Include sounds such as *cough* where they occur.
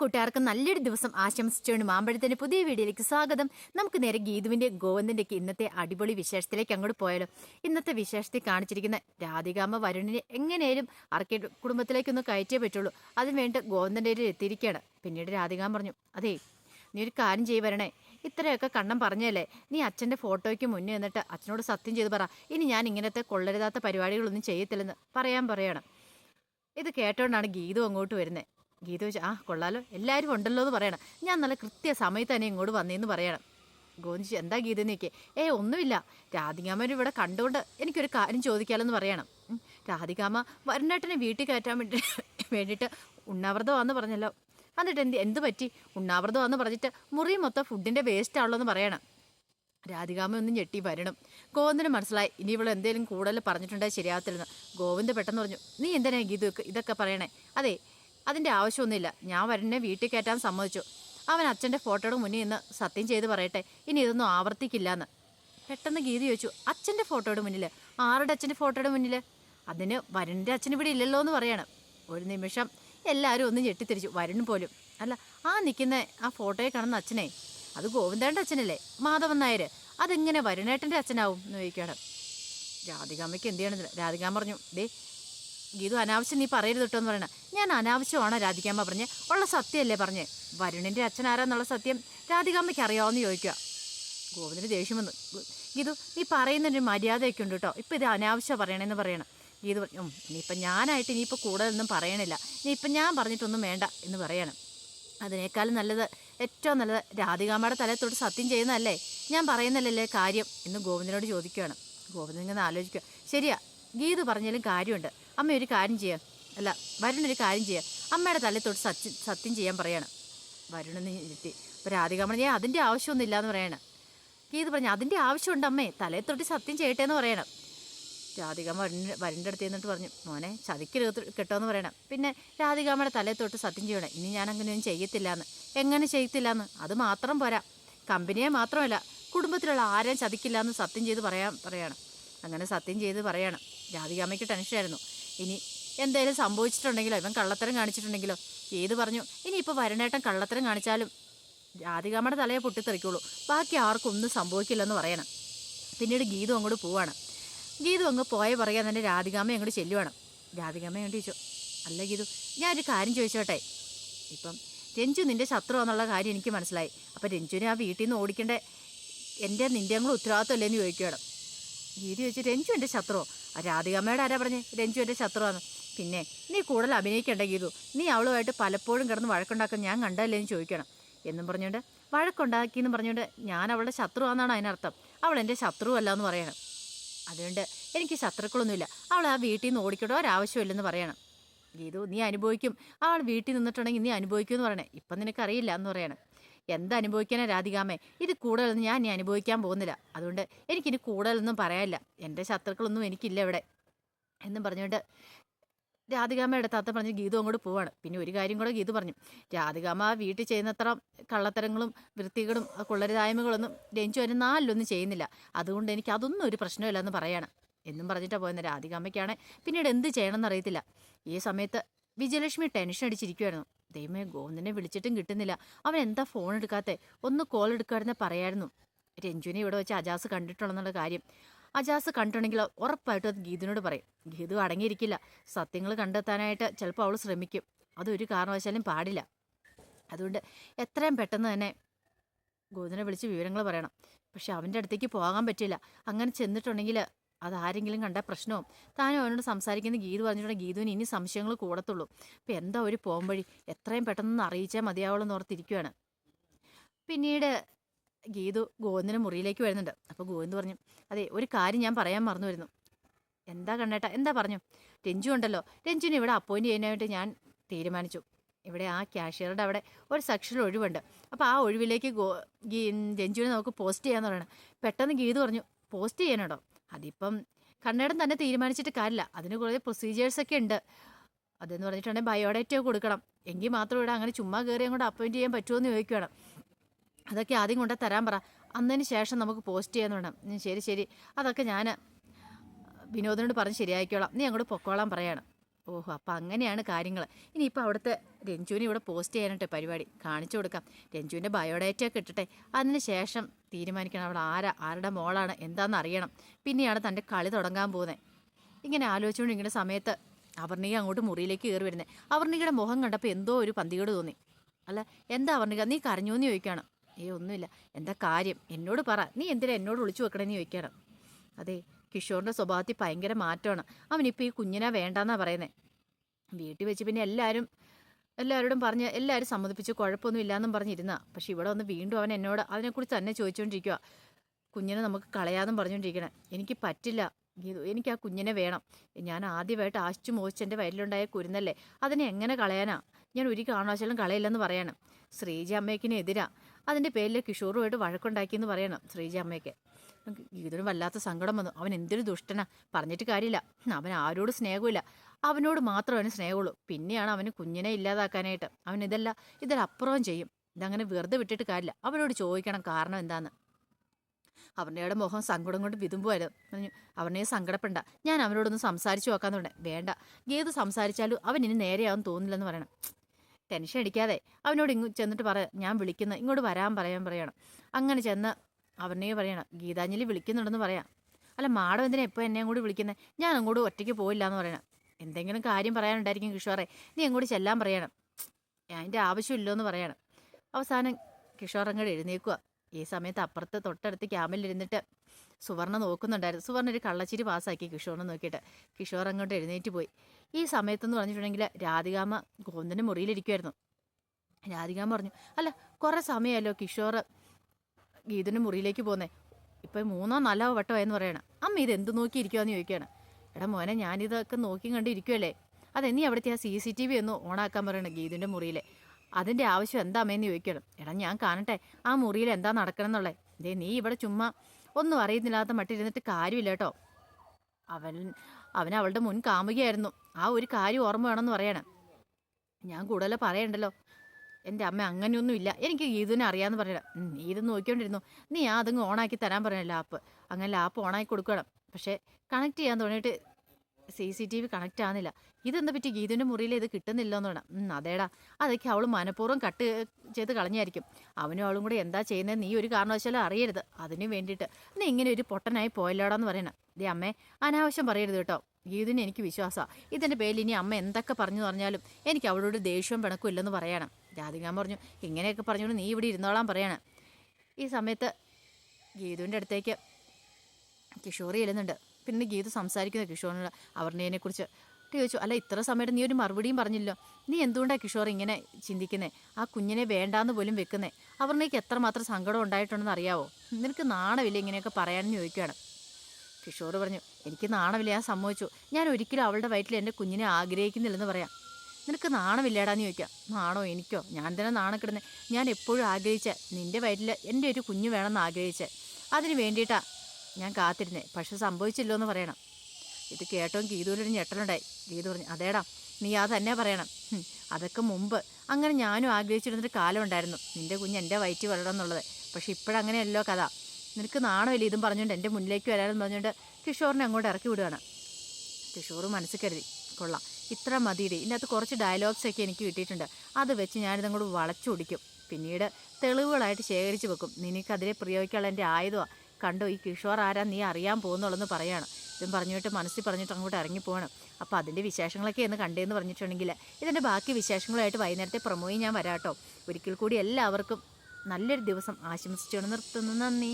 കൂട്ടുകാർക്ക് നല്ലൊരു ദിവസം ആശംസിച്ചുകൊണ്ട് മാമ്പഴത്തിന്റെ പുതിയ വീഡിയോയിലേക്ക് സ്വാഗതം. നമുക്ക് നേരെ ഗീതുവിന്റെ ഗോവിന്ദന്റെ ഒക്കെ ഇന്നത്തെ അടിപൊളി വിശേഷത്തിലേക്ക് അങ്ങോട്ട് പോയാലോ. ഇന്നത്തെ വിശേഷത്തിൽ കാണിച്ചിരിക്കുന്ന രാധികാമ്മ വരുണിനെ എങ്ങനെയും അർക്കി കുടുംബത്തിലേക്കൊന്ന് കയറ്റേ പറ്റുള്ളൂ. അതിന് വേണ്ടി ഗോവിന്ദന്റെ ഒരു എത്തിയിരിക്കുകയാണ്. പിന്നീട് രാധികാമ്മ പറഞ്ഞു അതേ നീ ഒരു കാര്യം ചെയ്യ് വരണേ. ഇത്രയൊക്കെ കണ്ണം പറഞ്ഞല്ലേ നീ അച്ഛന്റെ ഫോട്ടോയ്ക്ക് മുന്നേ എന്നിട്ട് അച്ഛനോട് സത്യം ചെയ്ത് പറ. ഇനി ഞാൻ ഇങ്ങനത്തെ കൊള്ളരുതാത്ത പരിപാടികളൊന്നും ചെയ്യത്തില്ലെന്ന് പറയാൻ പറയണം. ഇത് കേട്ടോണ്ടാണ് ഗീതു അങ്ങോട്ട് വരുന്നത് ഗീതു ചോദിച്ചു ആ കൊള്ളാലോ. എല്ലാവരും ഉണ്ടല്ലോ എന്ന് പറയണം. ഞാൻ നല്ല കൃത്യ സമയത്ത് തന്നെ ഇങ്ങോട്ട് വന്നേന്ന് പറയണം. ഗോവിന്ദിച്ച് എന്താ ഗീത നീക്കെ ഏ ഒന്നുമില്ല. രാധികാമ്മ ഇവിടെ കണ്ടുകൊണ്ട് എനിക്കൊരു കാര്യം ചോദിക്കാമെന്ന് പറയണം. രാധികാമ വരുണേട്ടനെ വീട്ടിൽ കയറ്റാൻ വേണ്ടി *laughs* വേണ്ടിയിട്ട് ഉണ്ണാവ്രതമാണെന്ന് പറഞ്ഞല്ലോ. എന്നിട്ട് എന്ത് എന്ത് പറ്റി? ഉണ്ണാവ്രതമാണെന്ന് പറഞ്ഞിട്ട് മുറി മൊത്തം ഫുഡിന്റെ വേസ്റ്റ് ആണല്ലോ എന്ന് പറയണം. രാധികാമ ഒന്നും ഞെട്ടി വരണം. ഗോവിന്ദന് മനസ്സിലായി ഇനി ഇവൾ എന്തെങ്കിലും കൂടുതൽ പറഞ്ഞിട്ടുണ്ടെങ്കിൽ ശരിയാകത്തില്ലെന്ന് ഗോവിന്ദ് പെട്ടെന്ന് പറഞ്ഞു നീ എന്തിനാ ഗീതു ഇതൊക്കെ പറയണേ? അതെ അതിന്റെ ആവശ്യമൊന്നുമില്ല. ഞാൻ വരനെ വീട്ടിൽ കയറ്റാൻ സമ്മതിച്ചു. അവൻ അച്ഛന്റെ ഫോട്ടോയുടെ മുന്നിൽ നിന്ന് സത്യം ചെയ്ത് പറയട്ടെ ഇനി ഇതൊന്നും ആവർത്തിക്കില്ലാന്ന്. പെട്ടെന്ന് ഗീതി ചോദിച്ചു അച്ഛന്റെ ഫോട്ടോയുടെ മുന്നിൽ ആരുടെ അച്ഛന്റെ ഫോട്ടോയുടെ മുന്നിൽ അതിന് വരുണിന്റെ അച്ഛൻ ഇവിടെ ഇല്ലല്ലോ എന്ന് പറയണം. ഒരു നിമിഷം എല്ലാവരും ഒന്ന് ഞെട്ടിത്തിരിച്ചു. വരുൺ പോലും. അല്ല ആ നിൽക്കുന്ന ആ ഫോട്ടോയെ കാണുന്ന അച്ഛനെ? അത് ഗോവിന്ദേന്റെ അച്ഛനല്ലേ? മാധവൻ നായർ അതെങ്ങനെ വരുണേട്ടന്റെ അച്ഛനാവും എന്ന് ചോദിക്കുകയാണ്. രാധികാമ്മയ്ക്ക് എന്ത് ചെയ്യണമെന്നില്ല. രാധികാമ്മ പറഞ്ഞു ദേ ഗീതു അനാവശ്യം നീ പറയരുത് കേട്ടോ എന്ന് പറയണ. ഞാൻ അനാവശ്യമാണോ രാധികാമ്മ പറഞ്ഞ്? ഉള്ള സത്യമല്ലേ പറഞ്ഞ്? വരുണിന്റെ അച്ഛനാരാന്നുള്ള സത്യം രാധികാമ്മയ്ക്ക് അറിയാമെന്ന് ചോദിക്കുക ഗോവിന്ദന് ദേഷ്യം വന്നു. ഗീതു നീ പറയുന്നതിന് മര്യാദയൊക്കെ ഉണ്ട് കേട്ടോ. ഇപ്പം ഇത് അനാവശ്യം പറയണമെന്ന് പറയണം. ഗീതു പറഞ്ഞു "ഉം, ഇനിയിപ്പം ഞാനായിട്ട് ഇനിയിപ്പോൾ കൂടുതലൊന്നും പറയണില്ല. ഇനിയിപ്പം ഞാൻ പറഞ്ഞിട്ടൊന്നും വേണ്ട എന്ന് പറയണം. അതിനേക്കാളും നല്ലത് ഏറ്റവും നല്ലത് രാധികാമ്മയുടെ തലത്തോട്ട് സത്യം ചെയ്യുന്നതല്ലേ? ഞാൻ പറയുന്നല്ലേ കാര്യം എന്ന് ഗോവിന്ദനോട് ചോദിക്കുകയാണ് ഗോവിന്ദൻ ഇങ്ങനെ ആലോചിക്കുക ശരിയാ ഗീതു പറഞ്ഞാലും കാര്യമുണ്ട്. അമ്മ ഒരു കാര്യം ചെയ്യുക അല്ല വരുണൊരു കാര്യം ചെയ്യുക അമ്മയുടെ തലത്തോട്ട് സത്യം സത്യം ചെയ്യാൻ പറയാണ്. വരുണെന്ന് ഞെട്ടി അപ്പോൾ രാധികാമ്മ ഞാൻ അതിന്റെ ആവശ്യമൊന്നും ഇല്ലയെന്ന് പറയണം. ഗീത് പറഞ്ഞു അതിന്റെ ആവശ്യമുണ്ട് അമ്മേ. തലയിൽ തൊട്ട് സത്യം ചെയ്യട്ടെ എന്ന് പറയണം. രാധികാമ്മ വരണ്ട വരന്റെ അടുത്ത് നിന്നിട്ട് പറഞ്ഞു മോനെ ചതിക്കരുത് കേട്ടോ എന്ന് പറയണം. പിന്നെ രാധികാമ്മയുടെ തലയെ തൊട്ട് സത്യം ചെയ്യണം. ഇനി ഞാൻ അങ്ങനെയൊന്നും ചെയ്യത്തില്ല എന്ന് എങ്ങനെ ചെയ്യത്തില്ല എന്ന് അത് മാത്രം പോരാ. കമ്പനിയെ മാത്രമല്ല കുടുംബത്തിലുള്ള ആരെയും ചതിക്കില്ല എന്ന് സത്യം ചെയ്ത് പറയാൻ പറയണം. അങ്ങനെ സത്യം ചെയ്ത് പറയണം. രാധികാമ്മയ്ക്ക് ടെൻഷനായിരുന്നു. ഇനി എന്തേലും സംഭവിച്ചിട്ടുണ്ടെങ്കിലോ? ഇവൻ കള്ളത്തരം കാണിച്ചിട്ടുണ്ടെങ്കിലോ? ഏത് പറഞ്ഞു? ഇനി ഇനിയിപ്പോൾ വരണേട്ടൻ കള്ളത്തരം കാണിച്ചാലും രാധികാമ്മയുടെ തലയെ പൊട്ടിത്തെറിക്കുള്ളൂ. ബാക്കി ആർക്കും ഒന്നും സംഭവിക്കില്ലെന്ന് പറയണം. പിന്നീട് ഗീതു അങ്ങോട്ട് പോവാണ്. ഗീതു അങ്ങ് പോയ പറയാൻ തന്നെ രാധികാമ്മ അങ്ങോട്ട് ചെല്ലുവാണ്. രാധികാമ്മ അങ്ങോട്ട് ചോദിച്ചു അല്ല ഗീതു ഞാനൊരു കാര്യം ചോദിച്ചോട്ടെ? ഇപ്പം രഞ്ജു നിന്റെ ശത്രു എന്നുള്ള കാര്യം എനിക്ക് മനസ്സിലായി. അപ്പം രഞ്ജുവിനെ ആ വീട്ടിൽ നിന്ന് ഓടിക്കേണ്ട? എന്റെ നിന്റെ അങ്ങോട്ട് ഉത്തരവാദിത്തമല്ലേ? എന്ന് ചോദിക്കുകയാണ് ഗീതി ചോദിച്ചു രഞ്ജു എന്റെ ശത്രുവോ? രാധികാമ്മയോട് ആരാ പറഞ്ഞേ? രഞ്ജു എന്റെ ശത്രുവാന്ന്. പിന്നെ നീ കൂടുതൽ അഭിനയിക്കണ്ട ഗീതു. നീ അവളുമായിട്ട് പലപ്പോഴും കിടന്ന് വഴക്കുണ്ടാക്കാൻ ഞാൻ കണ്ടല്ലേ എന്ന് ചോദിക്കണം. എന്നും പറഞ്ഞുകൊണ്ട് വഴക്കുണ്ടാക്കി എന്ന് പറഞ്ഞുകൊണ്ട് ഞാൻ അവളുടെ ശത്രുവാന്നാണ് അതിനർത്ഥം. അവൾ എന്റെ ശത്രുവല്ല എന്ന് പറയണം. അതുകൊണ്ട് എനിക്ക് ശത്രുക്കളൊന്നുമില്ല. അവൾ ആ വീട്ടിൽ നിന്ന് ഓടിക്കട്ടോ ഒരാവശ്യമില്ലെന്ന് പറയണം. ഗീതു നീ അനുഭവിക്കും. അവൾ വീട്ടിൽ നിന്നിട്ടുണ്ടെങ്കിൽ നീ അനുഭവിക്കും എന്ന് പറയണേ. ഇപ്പം നിനക്കറിയില്ല എന്ന് പറയണം. എന്ത് അനുഭവിക്കാനാ രാധികാമേ ഇത് കൂടുതലൊന്നും ഞാൻ ഇനി അനുഭവിക്കാൻ പോകുന്നില്ല. അതുകൊണ്ട് എനിക്കിനി കൂടുതലൊന്നും പറയാനില്ല. എന്റെ ശത്രുക്കളൊന്നും എനിക്കില്ല ഇവിടെ. എന്നും പറഞ്ഞുകൊണ്ട് രാധികാമ്മയുടെ താത്ത പറഞ്ഞ് ഗീതു അങ്ങോട്ട് പോവാണ്. പിന്നെ ഒരു കാര്യം കൂടെ ഗീതു പറഞ്ഞു. രാധികാമ്മ വീട്ടിൽ ചെയ്യുന്നത്ര കള്ളത്തരങ്ങളും വൃത്തികളും കൊള്ളരുതായ്മകളൊന്നും രഞ്ജു അതിന് നാലിലൊന്നും ചെയ്യുന്നില്ല. അതുകൊണ്ട് എനിക്ക് അതൊന്നും ഒരു പ്രശ്നമില്ല എന്ന് പറയാണ്. എന്നും പറഞ്ഞിട്ടാണ് പോയത് രാധികാമ്മയ്ക്കാണ്. പിന്നീട് എന്ത് ചെയ്യണമെന്ന് അറിയത്തില്ല. ഈ സമയത്ത് വിജയലക്ഷ്മി ടെൻഷൻ അടിച്ചിരിക്കുവായിരുന്നു. ദൈവമേ ഗോവിന്ദനെ വിളിച്ചിട്ടും കിട്ടുന്നില്ല. അവൻ എന്താ ഫോൺ എടുക്കാത്തെ? ഒന്ന് കോൾ എടുക്കാതെ പറയായിരുന്നു. രഞ്ജുവിനെ ഇവിടെ വെച്ച് അജാസ് കണ്ടിട്ടുള്ളെന്നുള്ള കാര്യം. അജാസ് കണ്ടിട്ടുണ്ടെങ്കിൽ ഉറപ്പായിട്ടും അത് ഗീതുവിനോട് പറയും. ഗീതു അടങ്ങിയിരിക്കില്ല. സത്യങ്ങൾ കണ്ടെത്താനായിട്ട് ചിലപ്പോൾ അവൾ ശ്രമിക്കും. അതൊരു കാരണവശാലും പാടില്ല. അതുകൊണ്ട് എത്രയും പെട്ടെന്ന് തന്നെ ഗോവിന്ദനെ വിളിച്ച് വിവരങ്ങൾ പറയണം. പക്ഷെ അവന്റെ അടുത്തേക്ക് പോകാൻ പറ്റില്ല. അങ്ങനെ ചെന്നിട്ടുണ്ടെങ്കിൽ അതാരെങ്കിലും കണ്ട പ്രശ്നവും താനും അവനോട് സംസാരിക്കുന്ന ഗീതു പറഞ്ഞിട്ടുണ്ടെങ്കിൽ ഗീതുവിന് ഇനി സംശയങ്ങൾ കൂടത്തുള്ളൂ. ഇപ്പം എന്താ ഒരു പോംവഴി എത്രയും പെട്ടെന്ന് അറിയിച്ചാൽ മതിയാവുള്ളൂ എന്ന് ഓർത്തിരിക്കുകയാണ് പിന്നീട് ഗീതു ഗോവിന്ദന് മുറിയിലേക്ക് വരുന്നുണ്ട്. അപ്പോൾ ഗോവിന്ദ് പറഞ്ഞു അതെ ഒരു കാര്യം ഞാൻ പറയാൻ മറന്നു വരുന്നു. എന്താ കണ്ണേട്ടാ? എന്താ പറഞ്ഞു? രഞ്ജു ഉണ്ടല്ലോ. രഞ്ജുവിനെ ഇവിടെ അപ്പോയിന്റ് ചെയ്യാനായിട്ട് ഞാൻ തീരുമാനിച്ചു. ഇവിടെ ആ ക്യാഷ്യറുടെ അവിടെ ഒരു സെക്ഷൻ ഒഴിവുണ്ട്. അപ്പോൾ ആ ഒഴിവിലേക്ക് ഗോ രഞ്ജുവിനെ നമുക്ക് പോസ്റ്റ് ചെയ്യാമെന്ന് പറയണം. പെട്ടെന്ന് ഗീതു പറഞ്ഞു പോസ്റ്റ് ചെയ്യാനോടോ അതിപ്പം കണ്ണേടം തന്നെ തീരുമാനിച്ചിട്ട് കാര്യമില്ല. അതിന് കുറേ പ്രൊസീജിയേഴ്സൊക്കെ ഉണ്ട്. അതെന്ന് പറഞ്ഞിട്ടുണ്ടെങ്കിൽ ബയോഡേറ്റോ കൊടുക്കണം. എങ്കിൽ മാത്രം ഇവിടെ അങ്ങനെ ചുമ്മാ കയറി അങ്ങോട്ട് അപ്പോയിന്റ് ചെയ്യാൻ പറ്റുമോ എന്ന് ചോദിക്കുകയാണ് അതൊക്കെ ആദ്യം കൊണ്ട് തരാൻ പറ. അന്നതിന് ശേഷം നമുക്ക് പോസ്റ്റ് ചെയ്യാൻ വേണം. ശരി ശരി. അതൊക്കെ ഞാൻ വിനോദിനോട് പറഞ്ഞ് ശരിയാക്കിക്കോളാം. നീ അങ്ങോട്ട് പൊക്കോളാൻ പറയണം. ഓഹോ അപ്പം അങ്ങനെയാണ് കാര്യങ്ങൾ ഇനിയിപ്പോൾ അവിടുത്തെ രഞ്ജുവിനെ ഇവിടെ പോസ്റ്റ് ചെയ്യാനായിട്ട് പരിപാടി കാണിച്ചു കൊടുക്കാം. രഞ്ജുവിന്റെ ബയോഡേറ്റ ഒക്കെ ഇട്ടിട്ടെ അതിന് ശേഷം തീരുമാനിക്കണം അവൾ ആരാ ആരുടെ മോളാണ് എന്താണെന്ന് അറിയണം. പിന്നെയാണ് തന്റെ കളി തുടങ്ങാൻ പോകുന്നത് ഇങ്ങനെ ആലോചിച്ചുകൊണ്ട് ഇങ്ങനെ സമയത്ത് അവർണിക അങ്ങോട്ട് മുറിയിലേക്ക് കയറി വരുന്നത് അവർണികയുടെ മുഖം കണ്ടപ്പോൾ എന്തോ ഒരു പന്തികേട് തോന്നി. അല്ല എന്താ അവർണിക നീ കരഞ്ഞു എന്ന് ചോദിക്കണം ഏ ഒന്നുമില്ല. എന്താ കാര്യം? എന്നോട് പറ. നീ എന്തിനാ എന്നോട് വിളിച്ചു വെക്കണമെന്ന് ചോദിക്കണം അതെ കിഷോറിന്റെ സ്വഭാവത്തിൽ ഭയങ്കര മാറ്റമാണ്. അവനിപ്പോൾ ഈ കുഞ്ഞിനെ വേണ്ടെന്നാ പറയുന്നത് വീട്ടിൽ വെച്ച് പിന്നെ എല്ലാവരും എല്ലാവരോടും പറഞ്ഞ് എല്ലാവരും സമ്മതിപ്പിച്ച് കുഴപ്പമൊന്നും ഇല്ലാന്നും പറഞ്ഞിരുന്ന. പക്ഷെ ഇവിടെ വന്ന് വീണ്ടും അവൻ എന്നോട് അതിനെക്കുറിച്ച് തന്നെ ചോദിച്ചുകൊണ്ടിരിക്കുക കുഞ്ഞിനെ നമുക്ക് കളയാന്നും പറഞ്ഞുകൊണ്ടിരിക്കണേ എനിക്ക് പറ്റില്ല. എനിക്ക് ആ കുഞ്ഞിനെ വേണം. ഞാൻ ആദ്യമായിട്ട് ആശിച്ചു മോശിച്ച് എന്റെ വയറ്റിലുണ്ടായ കുരുന്നല്ലേ? അതിനെ എങ്ങനെ കളയാനാ? ഞാൻ ഒരു കാണാശാലും കളയില്ലെന്ന് പറയണം. ശ്രീജി അമ്മയ്ക്കിനെതിരാ. അതിന്റെ പേരിൽ കിഷോറുമായിട്ട് വഴക്കുണ്ടാക്കിയെന്ന് പറയണം ശ്രീജി അമ്മയ്ക്ക്. ഗീതുവിന് വല്ലാത്ത സങ്കടം വന്നു. അവൻ എന്തൊരു ദുഷ്ടനാ. പറഞ്ഞിട്ട് കാര്യമില്ല. അവൻ ആരോടും സ്നേഹമില്ല അവനോട് മാത്രം അവന് സ്നേഹമുള്ളൂ. പിന്നെയാണ് അവന് കുഞ്ഞിനെ ഇല്ലാതാക്കാനായിട്ട്. അവൻ ഇതല്ല ഇതിലപ്പുറവും ചെയ്യും. ഇതങ്ങനെ വെറുതെ വിട്ടിട്ട് കാര്യമില്ല. അവനോട് ചോദിക്കണം കാരണം എന്താന്ന്. അവരുടെ മുഖം സങ്കടം കൊണ്ട് വിതുമ്പുമായിരുന്നു. അവനെ സങ്കടപ്പെടണ്ട. ഞാൻ അവനോടൊന്ന് സംസാരിച്ചു തുടങ്ങി വേണ്ട. ഏത് സംസാരിച്ചാലും അവൻ ഇനി നേരെയാവും തോന്നില്ലെന്ന് പറയണം. ടെൻഷൻ അടിക്കാതെ അവനോട് ഇങ്ങ് ചെന്നിട്ട് പറ ഞാൻ വിളിക്കുന്ന. ഇങ്ങോട്ട് വരാൻ പറയാൻ പറയണം. അങ്ങനെ ചെന്ന് അവനെ പറയണം ഗീതാഞ്ജലി വിളിക്കുന്നുണ്ടെന്ന് പറയാം. അല്ല മാഡം എന്തിനാ എപ്പോൾ എന്നെയും കൂടി വിളിക്കുന്നത് ഞാൻ അങ്ങോട്ട് ഒറ്റയ്ക്ക് പോയില്ല എന്ന് പറയണം. എന്തെങ്കിലും കാര്യം പറയാനുണ്ടായിരിക്കും കിഷോറെ. നീ അങ്ങോട്ട് ചെല്ലാൻ പറയണം. അതിന്റെ ആവശ്യമില്ലോ എന്ന് പറയണം. അവസാനം കിഷോർ അങ്ങോട്ട് എഴുന്നേക്കുക ഈ സമയത്ത് അപ്പുറത്ത് തൊട്ടടുത്ത് ക്യാമ്പിലിരുന്നിട്ട് സുവർണ നോക്കുന്നുണ്ടായിരുന്നു. സുവർണ ഒരു കള്ളച്ചിരി പാസ്സാക്കി കിഷോറിനെ നോക്കിയിട്ട്. കിഷോർ അങ്ങോട്ട് എഴുന്നേറ്റ് പോയി. ഈ സമയത്തെന്ന് പറഞ്ഞിട്ടുണ്ടെങ്കിൽ രാധികാമ്മ ഗോന്തന്റെ മുറിയിലിരിക്കുമായിരുന്നു രാധികാമ്മ പറഞ്ഞു അല്ല കുറേ സമയമല്ലോ കിഷോർ ഗീതന്റെ മുറിയിലേക്ക് പോന്നേ. ഇപ്പം മൂന്നോ നാലോ വട്ടമായെന്ന് പറയണം. അമ്മ ഇത് എന്ത് നോക്കിയിരിക്കുവാന്ന് ചോദിക്കുകയാണ്. എടാ മോനെ ഞാനിതൊക്കെ നോക്കി കണ്ടിരിക്കുമല്ലേ അതെ നീ അവിടുത്തെ ആ സി സി ടി വി ഒന്ന് ഓണാക്കാൻ പറയണം ഗീതിന്റെ മുറിയിലെ. അതിന്റെ ആവശ്യം എന്താ അമ്മയെന്ന് ചോദിക്കണം എടാ ഞാൻ കാണട്ടെ ആ മുറിയിൽ എന്താ നടക്കണം എന്നുള്ളത് ദേ നീ ഇവിടെ ചുമ്മാ ഒന്നും അറിയുന്നില്ലാത്ത മട്ടിരുന്നിട്ട് കാര്യമില്ല കേട്ടോ. അവൻ അവൻ അവളുടെ മുൻ കാമുകയായിരുന്നു. ആ ഒരു കാര്യം ഓർമ്മ വേണമെന്ന് പറയണം. ഞാൻ കൂടുതൽ പറയണ്ടല്ലോ. എന്റെ അമ്മ അങ്ങനെയൊന്നും ഇല്ല. എനിക്ക് ഗീതുവിനെ അറിയാമെന്ന് പറഞ്ഞില്ല. ഇത് നോക്കിക്കൊണ്ടിരുന്നു. നീ അതങ്ങ് ഓണാക്കി തരാൻ പറഞ്ഞ ലാപ്പ് അങ്ങനെ ലാപ്പ് ഓണാക്കി കൊടുക്കണം പക്ഷേ കണക്ട് ചെയ്യാൻ തുടങ്ങിയിട്ട് C C T V connect ആവുന്നില്ല. ഇതെന്താ പറ്റി? ഗീതുവിന്റെ മുറിയിൽ ഇത് കിട്ടുന്നില്ല എന്ന് വേണം അതേടാ. അതൊക്കെ അവൾ മനഃപൂർവം കട്ട് ചെയ്ത് കളഞ്ഞായിരിക്കും. അവനും അവളും കൂടെ എന്താ ചെയ്യുന്നത് നീ ഒരു കാരണവശാലും അറിയരുത്. അതിനു വേണ്ടിയിട്ട്. നീ ഇങ്ങനെ ഒരു പൊട്ടനായി പോയല്ലോടാന്ന് പറയണം. ദേ അമ്മേ അനാവശ്യം പറയരുത് കേട്ടോ. ഗീതുവിന് എനിക്ക് വിശ്വാസമാണ് ഇതിന്റെ പേരിൽ ഇനി അമ്മ എന്തൊക്കെ പറഞ്ഞു പറഞ്ഞാലും എനിക്ക് അവളോട് ദേഷ്യവും പിണക്കും ഇല്ലെന്ന് പറയണം. രാധികാൻ പറഞ്ഞു ഇങ്ങനെയൊക്കെ പറഞ്ഞുകൊണ്ട് നീ ഇവിടെ ഇരുന്നോളാൻ പറയണം. ഈ സമയത്ത് ഗീതുവിന്റെ അടുത്തേക്ക് കിഷോർ ചെല്ലുന്നുണ്ട്. പിന്നെ ഗീതു സംസാരിക്കുന്നത് കിഷോറിനോട്. അവർണയെ കുറിച്ച് ചോദിച്ചു അല്ല ഇത്ര സമയത്ത് നീ ഒരു മറുപടിയും പറഞ്ഞില്ലോ നീ എന്തുകൊണ്ടാണ് കിഷോർ ഇങ്ങനെ ചിന്തിക്കുന്നേ? ആ കുഞ്ഞിനെ വേണ്ടാന്ന് പോലും വെക്കുന്നേ? അവർണയ്ക്ക് എത്രമാത്രം സങ്കടം ഉണ്ടായിട്ടുണ്ടെന്ന് അറിയാവോ? നിനക്ക് നാണമില്ല ഇങ്ങനെയൊക്കെ പറയാനെന്ന് ചോദിക്കുകയാണ്? കിഷോർ പറഞ്ഞു എനിക്ക് നാണമില്ല ഞാൻ സമ്മതിച്ചു. ഞാൻ ഒരിക്കലും അവളുടെ വയറ്റിൽ എന്റെ കുഞ്ഞിനെ ആഗ്രഹിക്കുന്നില്ലെന്ന് പറയാം. നിനക്ക് നാണമില്ലേടാന്ന് ചോദിക്കാം. നാണോ എനിക്കോ? ഞാൻ തന്നെ നാണക്കിടുന്നേ. ഞാൻ എപ്പോഴും ആഗ്രഹിച്ച നിന്റെ വയറ്റിൽ എന്റെ ഒരു കുഞ്ഞ് വേണമെന്ന് ആഗ്രഹിച്ച. അതിന് വേണ്ടിയിട്ടാ ഞാൻ കാത്തിരുന്നേ. പക്ഷെ സംഭവിച്ചില്ലോ എന്ന് പറയണം. ഇത് കേട്ടോ ഗീതൂരൊരു ഞെട്ടലുണ്ടായി. ഗീതു പറഞ്ഞു അതേടാ നീ അത് തന്നെ പറയണം അതൊക്കെ മുമ്പ്. അങ്ങനെ ഞാനും ആഗ്രഹിച്ചിരുന്നൊരു കാലം ഉണ്ടായിരുന്നു. നിന്റെ കുഞ്ഞ് എന്റെ വയറ്റിൽ വരണം എന്നുള്ളത് പക്ഷെ ഇപ്പോഴങ്ങനെയല്ലോ കഥ. നിനക്ക് നാണമില്ല ഇതും പറഞ്ഞുകൊണ്ട് എന്റെ മുന്നിലേക്ക് വരാനെന്ന് പറഞ്ഞുകൊണ്ട് കിഷോറിനെ അങ്ങോട്ട് ഇറക്കി വിടുകയാണ്. കിഷോർ മനസ്സിൽ കരുതി കൊള്ളാം. ഇത്ര മതിയുടെ. ഇതിനകത്ത് കുറച്ച് ഡയലോഗ്സൊക്കെ എനിക്ക് കിട്ടിയിട്ടുണ്ട്. അത് വെച്ച് ഞാനിതങ്ങോട്ട് വളച്ചൊടിക്കും. പിന്നീട് തെളിവുകളായിട്ട് ശേഖരിച്ച് വെക്കും. നിനക്കതിനെ പ്രയോഗിക്കാനുള്ള എന്റെ ആയുധമാണ് കണ്ടോ ഈ കിഷോർ ആരാ നീ അറിയാൻ പോകുന്നുള്ളെന്ന് പറയാണ്. ഇതും പറഞ്ഞിട്ട് മനസ്സിൽ പറഞ്ഞിട്ട് അങ്ങോട്ട് ഇറങ്ങി പോകണം അപ്പോൾ അതിന്റെ വിശേഷങ്ങളൊക്കെ എന്ന് കണ്ടേന്ന് പറഞ്ഞിട്ടുണ്ടെങ്കിൽ ഇതിന്റെ ബാക്കി വിശേഷങ്ങളുമായിട്ട് വൈകുന്നേരത്തെ പ്രമോയും ഞാൻ വരാട്ടോ. ഒരിക്കൽ കൂടി എല്ലാവർക്കും നല്ലൊരു ദിവസം ആശംസിച്ചുകൊണ്ട് നിർത്തുന്നു. നന്ദി.